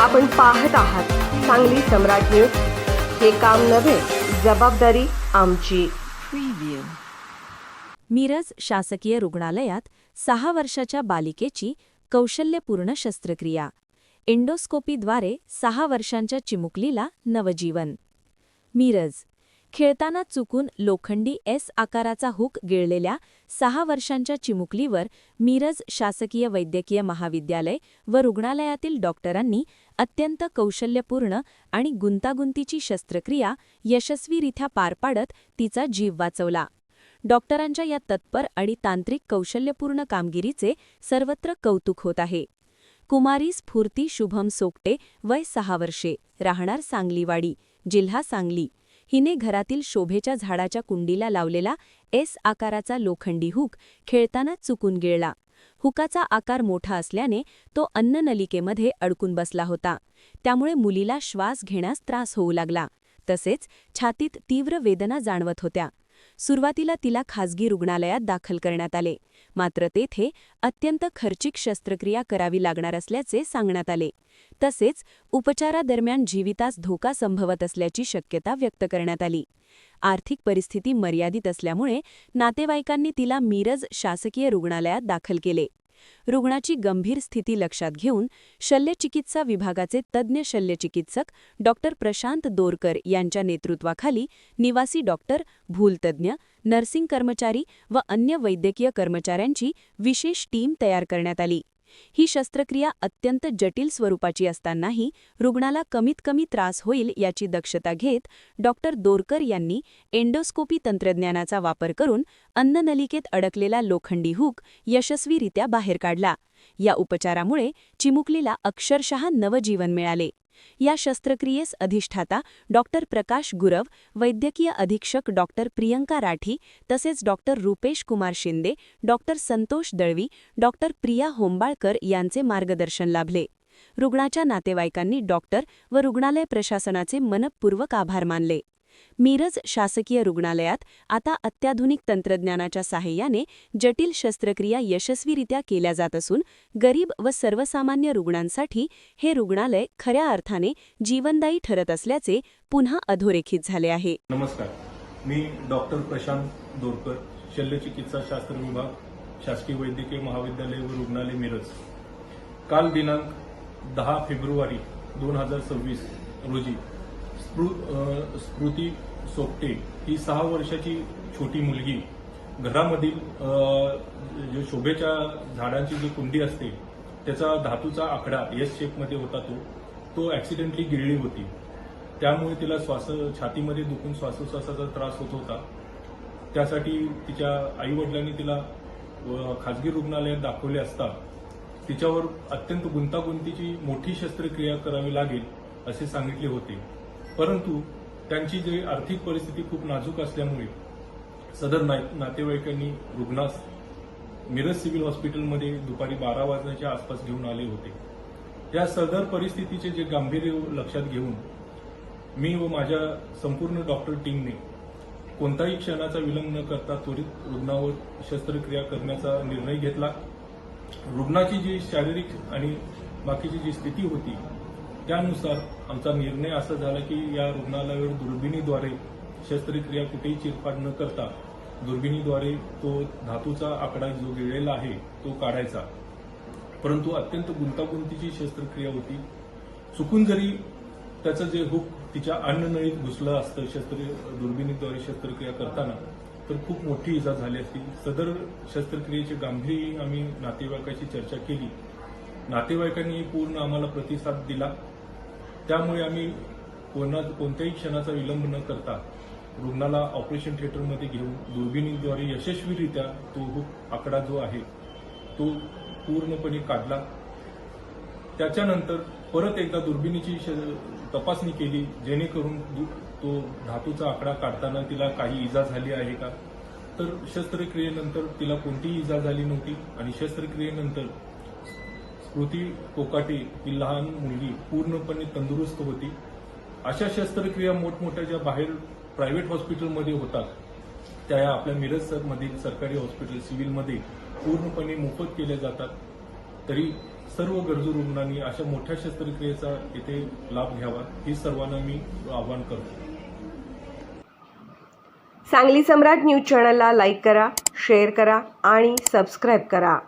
आपण पाहत आहात सांगली सम्राट न्यूज. हे काम नव्हे जबाबदारी आमची. मिरज शासकीय रुग्णालयात सहा वर्षाच्या बालिकेची कौशल्यपूर्ण शस्त्रक्रिया. एंडोस्कोपीद्वारे सहा वर्षांच्या चिमुकलीला नवजीवन. मिरज खेळताना चुकून लोखंडी एस आकाराचा हुक गिळलेल्या सहा वर्षांच्या चिमुकलीवर मिरज शासकीय वैद्यकीय महाविद्यालय व रुग्णालयातील डॉक्टरांनी अत्यंत कौशल्यपूर्ण आणि गुंतागुंतीची शस्त्रक्रिया यशस्वीरित्या पार पाडत तिचा जीव वाचवला. डॉक्टरांच्या या तत्पर आणि तांत्रिक कौशल्यपूर्ण कामगिरीचे सर्वत्र कौतुक होत आहे. कुमारी स्फूर्ती शुभम सोकटे वय सहा वर्षे राहणार सांगलीवाडी जिल्हा सांगली. हिने घरातील शोभेच्या झाडाच्या कुंडीला लावलेला एस आकाराचा लोखंडी हुक खेळताना चुकून गिळला. हुकाचा आकार मोठा असल्याने तो अन्ननलिकेमध्ये अडकून बसला होता. त्यामुळे मुलीला श्वास घेण्यास त्रास होऊ लागला. तसेच छातीत तीव्र वेदना जाणवत होत्या. सुरुवातीला तिला खासगी रुग्णालयात दाखल करण्यात आले. मात्र तेथे अत्यंत खर्चिक शस्त्रक्रिया करावी लागणार असल्याचे सांगण्यात आले. तसेच उपचारादरम्यान जीवितास धोका संभवत असल्याची शक्यता व्यक्त करण्यात आली. आर्थिक परिस्थिती मर्यादित असल्यामुळे नातेवाईकांनी तिला मिरज शासकीय रुग्णालयात दाखल केले. रुग्णाची गंभीर स्थिती लक्षात घेऊन शल्यचिकित्सा विभागाचे तज्ज्ञ शल्यचिकित्सक डॉक्टर प्रशांत दोरकर यांच्या नेतृत्वाखाली निवासी डॉक्टर भूलतज्ज्ञ नर्सिंग कर्मचारी व अन्य वैद्यकीय कर्मचाऱ्यांची विशेष टीम तयार करण्यात आली. ही शस्त्रक्रिया अत्यंत जटिल स्वरूपाची असतानाही रुग्णाला कमीत कमी त्रास होईल याची दक्षता घेत डॉक्टर दोरकर यांनी एंडोस्कोपी तंत्रज्ञानाचा वापर करून अन्ननलिकेत अडकलेला लोखंडी हुक यशस्वीरित्या बाहेर काढला. या उपचारामुळे चिमुकलीला अक्षरशः नवजीवन मिळाले. या शस्त्रक्रियेस अधिष्ठाता डॉक्टर प्रकाश गुरव वैद्यकीय अधीक्षक डॉक्टर प्रियंका राठी तसेच doctor Rupesh Kumar Shinde doctor Santosh Dalvi doctor Priya Hombalkar यांचे मार्गदर्शन लाभले. रुग्णाच्या नातेवाईकांनी डॉक्टर व रुग्णालय प्रशासनाचे मनपूर्वक आभार मानले. मिरज शासकीय रुग्णालयात आता अत्याधुनिक तंत्रज्ञानाच्या साहाय्याने जटिल शस्त्रक्रिया यशस्वीरित्या केल्या जात असून गरीब व सर्वसामान्य रुग्णांसाठी हे रुग्णालय खऱ्या अर्थाने जीवनदायी ठरत असल्याचे पुन्हा अधोरेखित झाले आहे. नमस्कार. मी डॉक्टर प्रशांत दोरकर शल्यचिकित्सा शास्त्र विभाग शासकीय वैद्यकीय महाविद्यालय व रुग्णालय मिरज. काल दिनांक दहा फेब्रुवारी दोन हजार सव्वीस रोजी स्मृती सोपटे ही सहा वर्षाची छोटी मुलगी. घरामधील जे शोभेच्या झाडांची जी कुंडी असते त्याचा धातूचा आकडा एस शेपमध्ये होता तो तो ऍक्सिडेंटली गिळली होती. त्यामुळे तिला श्वास छातीमध्ये दुखून श्वासोश्वासाचा त्रास होत होता. त्यासाठी तिच्या आईवडिलांनी तिला खाजगी रुग्णालयात दाखवले असता तिच्यावर अत्यंत गुंतागुंतीची मोठी शस्त्रक्रिया करावी लागेल असे सांगितले होते. परंतु त्यांची जी आर्थिक परिस्थिती खूप नाजूक असल्यामुळे सदर नातेवाईकांनी रुग्णास मिरज सिव्हिल हॉस्पिटलमध्ये दुपारी बारा वाजण्याच्या आसपास घेऊन आले होते. या सदर परिस्थितीचे जे गांभीर्य लक्षात घेऊन मी व माझ्या संपूर्ण डॉक्टर टीमने कोणताही क्षणाचा विलंब न करता त्वरित रुग्णावर शस्त्रक्रिया करण्याचा निर्णय घेतला. रुग्णाची जी शारीरिक आणि बाकीची जी स्थिती होती त्यानुसार आमचा निर्णय असा झाला की या रुग्णालयावर दुर्बिणीद्वारे शस्त्रक्रिया कुठेही चिरफाड न करता दुर्बिणीद्वारे तो धातूचा आकडा जो गिळलेला आहे तो काढायचा. परंतु अत्यंत गुंतागुंतीची शस्त्रक्रिया होती. चुकून जरी त्याचं जे हुक तिच्या अन्ननळीत घुसलं असतं शस्त्र दुर्बिणीद्वारे शस्त्रक्रिया करताना तर खूप मोठी इजा झाली असती. सदर शस्त्रक्रियेचे गांभीर्य आम्ही नातेवाईकाची चर्चा केली. नातेवाईकांनी पूर्ण आम्हाला प्रतिसाद दिला. त्यामुळे आम्ही कोणा कोणत्याही क्षणाचा विलंब न करता रुग्णाला ऑपरेशन थिएटरमध्ये घेऊन दुर्बिणीद्वारे यशस्वीरित्या तो आकडा जो आहे तो पूर्णपणे काढला. त्याच्यानंतर परत एकदा दुर्बिणीची श- तपासणी केली जेणेकरून तो धातूचा आकडा काढताना तिला काही इजा झाली आहे का? तर शस्त्रक्रियेनंतर तिला कोणतीही इजा झाली नव्हती आणि शस्त्रक्रियेनंतर स्मृती कोकाटे ही लहान मुलगी पूर्णपणे तंदुरुस्त होती. अशा शस्त्रक्रिया मोठमोठ्या ज्या बाहेर प्रायव्हेट हॉस्पिटलमध्ये होतात त्या आपल्या मिरज मधील सरकारी हॉस्पिटल सिव्हिलमध्ये पूर्णपणे मोफत केल्या जातात. तरी सर्व गरजू रुग्णांनी अशा मोठ्या शस्त्रक्रियेचा येथे लाभ घ्यावा ही सर्वांना मी आवाहन करतो. सांगली सम्राट न्यूज चॅनलला लाईक करा शेअर करा आणि सबस्क्राईब करा.